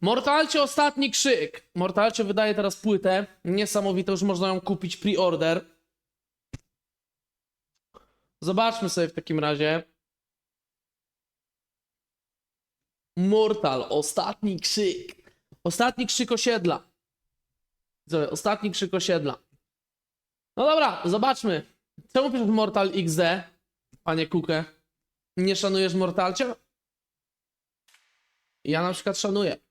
Mortalcie ostatni krzyk. Mortalcie wydaje teraz płytę. Niesamowite, już można ją kupić pre-order. Zobaczmy sobie w takim razie. Mortal, ostatni krzyk. Ostatni krzyk osiedla. Ostatni krzyk osiedla. No dobra, zobaczmy. Czemu piszesz Mortal XD, panie Kukę? Nie szanujesz Mortalcia? Ja na przykład szanuję.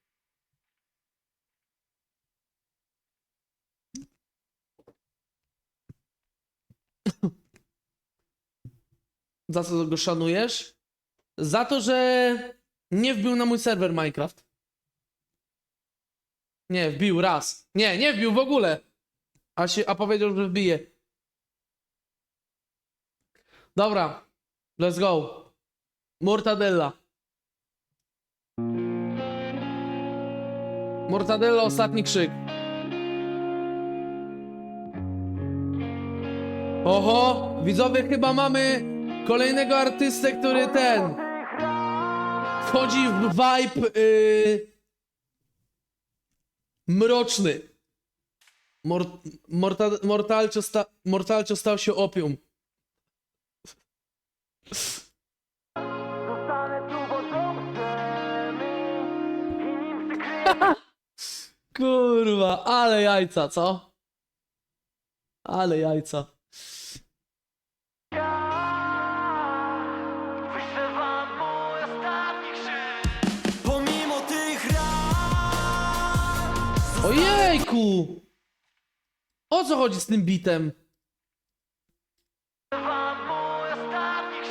Za co go szanujesz? Za to, że nie wbił na mój serwer Minecraft. Nie, wbił raz. Nie, nie wbił w ogóle. A, się, a powiedział, że wbije. Dobra, let's go. Mortadella. Mortadella, ostatni krzyk. Oho, widzowie, chyba mamy kolejnego artystę, który ten wchodzi w vibe yy, mroczny. Mor, morta, mortalcio, sta, mortalcio stał się opium. Kurwa, ale jajca, co? Ale jajca. Ojejku! O co chodzi z tym bitem?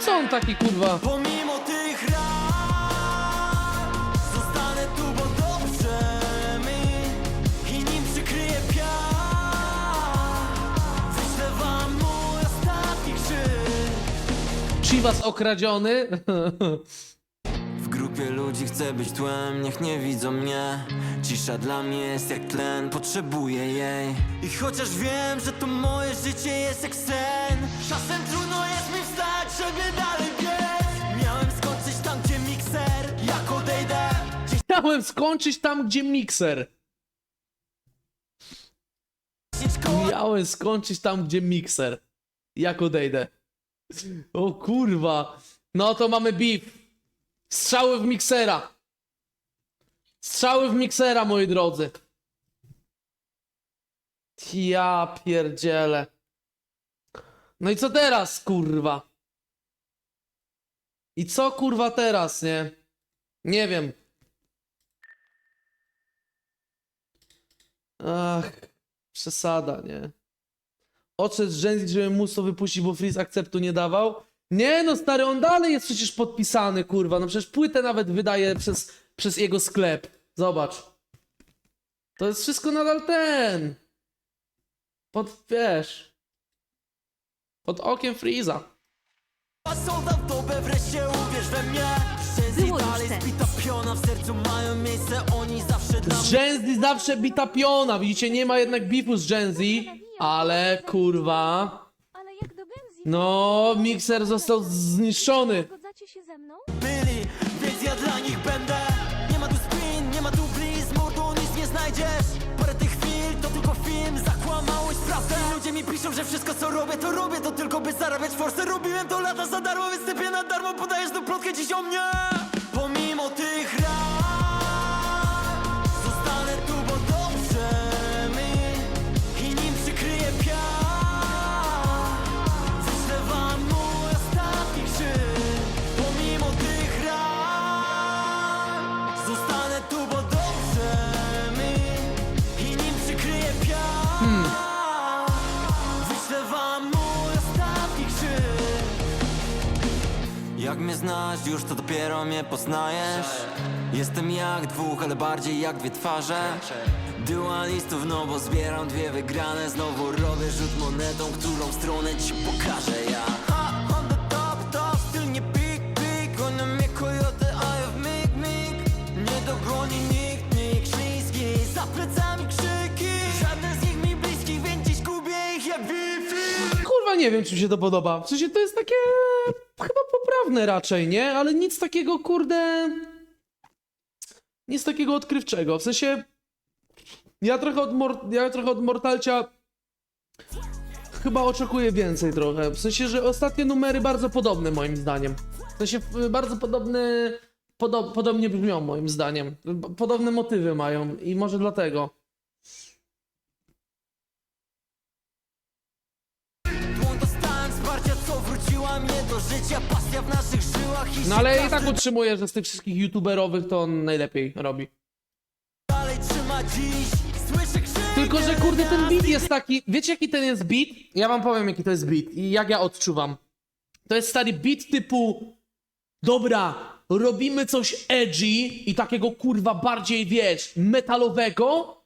Co on taki kurwa? Pomimo tych ran Zostanę tu, bo dobrze mi I nim przykryję piach Wyślę wam mój ostatni krzyk Chivas okradziony? Grupie ludzi chcę być tłem, niech nie widzą mnie Cisza dla mnie jest jak tlen, potrzebuję jej I chociaż wiem, że to moje życie jest jak sen Czasem trudno jest mi wstać, żeby dalej biec Miałem skończyć tam, gdzie mikser, jak odejdę Chciałem skończyć tam, gdzie mikser. 10 koła Miałem skończyć tam, gdzie mikser. Jak odejdę. O kurwa. No to mamy beef. Strzały w miksera. Strzały w miksera, moi drodzy. Ja pierdzielę. No i co teraz, kurwa? I co kurwa teraz, nie? Nie wiem. Ach, przesada, nie? Odszedł z Gen Z, żeby móc wypuścić, bo Freeze akceptu nie dawał. Nie no, stary, on dalej jest przecież podpisany, kurwa. No przecież płytę nawet wydaje przez, przez jego sklep. Zobacz. To jest wszystko nadal ten. Pod, wiesz... Pod okiem Freeza. Dobę, wreszcie uwierz we mnie Szczęście Wyłącz dalej ten. zbita piona W sercu mają miejsce, oni zawsze dla Z Gen Z zawsze bita piona. Widzicie, nie ma jednak bifu z Gen Z, ale kurwa... Ale jak do Genzi... No, mikser został zniszczony. Zgadzacie się ze mną? byli, więc ja dla nich będę. Nie ma tu spin, nie ma tu bliz, mordu nic nie znajdziesz. Parę tych chwil to tylko film, zakłamałeś prawdę Ludzie mi piszą, że wszystko co robię to robię To tylko by zarabiać forsę, robiłem to lata za darmo Więc typie na darmo podajesz tą plotkę dziś o mnie. Pomimo tych ran Jak mnie znasz, już to dopiero mnie poznajesz. Jestem jak dwóch, ale bardziej jak dwie twarze. Dualistów, no bo zbieram dwie wygrane. Znowu robię rzut monetą, którą stronę ci pokażę nie wiem, czy mi się to podoba. W sensie to jest takie chyba poprawne raczej, nie? Ale nic takiego, kurde... nic takiego odkrywczego. W sensie, ja trochę od, Mor- ja trochę od Mortalcia chyba oczekuję więcej trochę. W sensie, że ostatnie numery bardzo podobne moim zdaniem. W sensie, bardzo podobne, podo- podobnie brzmią moim zdaniem. Podobne motywy mają i może dlatego. No ale i tak utrzymuję, że z tych wszystkich youtuberowych to on najlepiej robi. Tylko, że kurde, ten beat jest taki. Wiecie, jaki ten jest beat? Ja wam powiem, jaki to jest beat i jak ja odczuwam. To jest stary beat typu. Dobra, robimy coś edgy i takiego kurwa bardziej, wiesz, metalowego,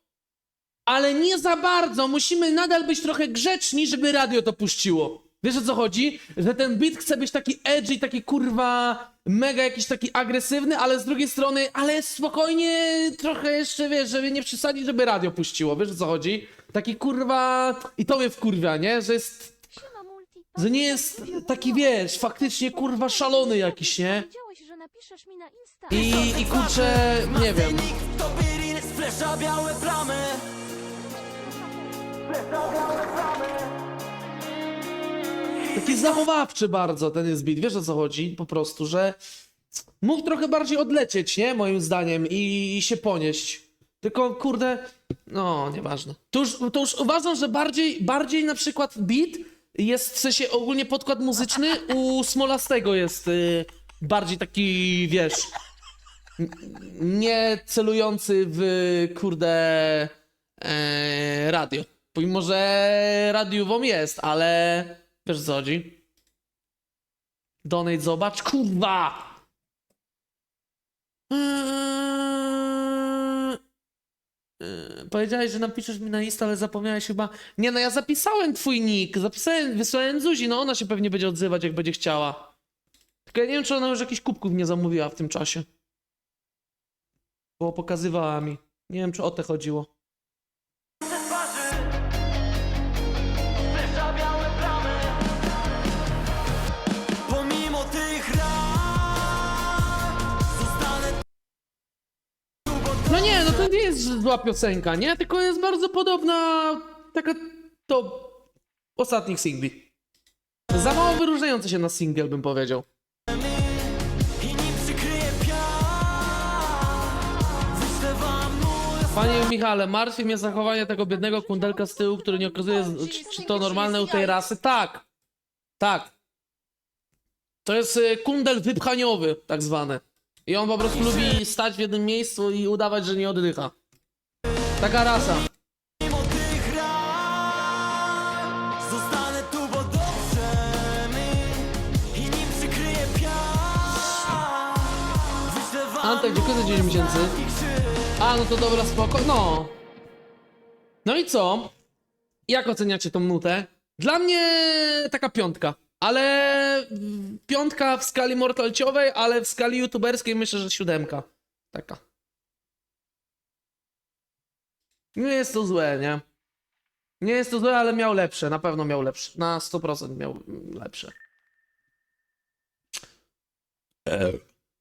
ale nie za bardzo. Musimy nadal być trochę grzeczni, żeby radio to puściło. Wiesz o co chodzi? Że ten beat chce być taki edgy, taki kurwa mega jakiś taki agresywny, ale z drugiej strony, ale spokojnie trochę jeszcze, wiesz, żeby nie przesadzić, żeby radio puściło. Wiesz o co chodzi? Taki kurwa... I to mnie wkurwia, nie? Że jest... Że nie jest taki, wiesz, faktycznie kurwa szalony jakiś, nie? Powiedziałeś, że napiszesz mi na Insta. I, i kurczę, nie wiem. Birin splesza białe plamy Taki zachowawczy bardzo ten jest beat, wiesz o co chodzi? Po prostu, że mógł trochę bardziej odlecieć, nie? Moim zdaniem i, i się ponieść. Tylko, kurde, no, nieważne. To już, to już uważam, że bardziej, bardziej na przykład beat jest, w sensie ogólnie podkład muzyczny u Smolastego jest y, bardziej taki, wiesz, nie celujący w, kurde, e, radio. Pomimo, że radiową jest, ale wiesz co chodzi? Donate, zobacz, kurwa! Eee, eee, Powiedziałeś, że napiszesz mi na Insta, ale zapomniałeś chyba. Nie, no ja zapisałem twój nick, zapisałem, wysłałem Zuzi, no ona się pewnie będzie odzywać, jak będzie chciała. Tylko ja nie wiem, czy ona już jakichś kubków nie zamówiła w tym czasie. Bo pokazywała mi. Nie wiem, czy o te chodziło. Jest zła piosenka, nie? Tylko jest bardzo podobna taka do ostatnich singli. Za mało wyróżniający się na singiel, bym powiedział. Panie Michale, martwi mnie zachowanie tego biednego kundelka z tyłu, który nie okazuje, z- czy, czy to normalne u tej rasy. Tak, tak. To jest y, kundel wypchaniowy, tak zwany. I on po prostu lubi stać w jednym miejscu i udawać, że nie oddycha. Taka rasa. Antek, dziękuję za 10 miesięcy. A, no to dobra, spoko. No. No i co? Jak oceniacie tą nutę? Dla mnie taka piątka. Ale piątka w skali mortalciowej, ale w skali youtuberskiej myślę, że siódemka. Taka. Nie jest to złe, nie? Nie jest to złe, ale miał lepsze. Na pewno miał lepsze. Na 100% miał lepsze.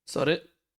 Sorry.